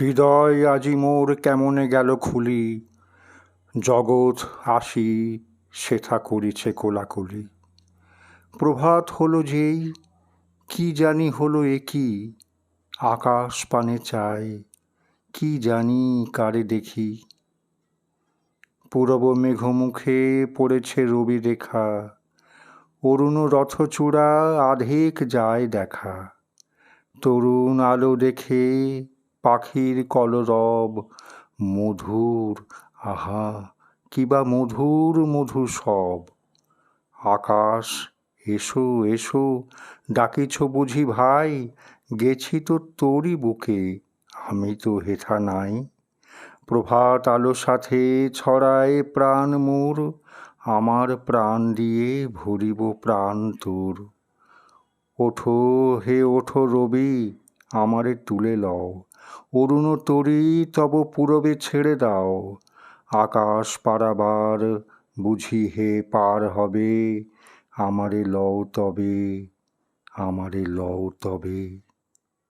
হৃদয় আজি মোর কেমনে গেল খুলি? জগৎ আসি, সেথা করিছে কোলাকুলি। প্রভাত হলো যেই, কি জানি হলো একই আকাশ পানে চাই, কি জানি কারে দেখি? পূরব মেঘমুখে পড়েছে রবি রেখা, অরুণ রথচূড়া আধেক যায় দেখা। তরুণ আলো দেখে পাখির কলরব, মধুর, আহা কিবা মধুর মধু সব। আকাশ, এসো এসো, ডাকিছ বুঝি ভাই, গেছি তো তোরই বুকে, আমি তো হেথা নাই। প্রভাত আলো সাথে ছড়ায় প্রাণ মোর, আমার প্রাণ দিয়ে ভরিব প্রাণ তোর। ওঠো হে, ওঠো রবি আমারে তুলে লও। অরুণ তরি তব পূরবে ছেড়ে দাও। আকাশ পারাবার বুঝি হে পার হবে। আমারে লও তবে, আমারে লও তবে।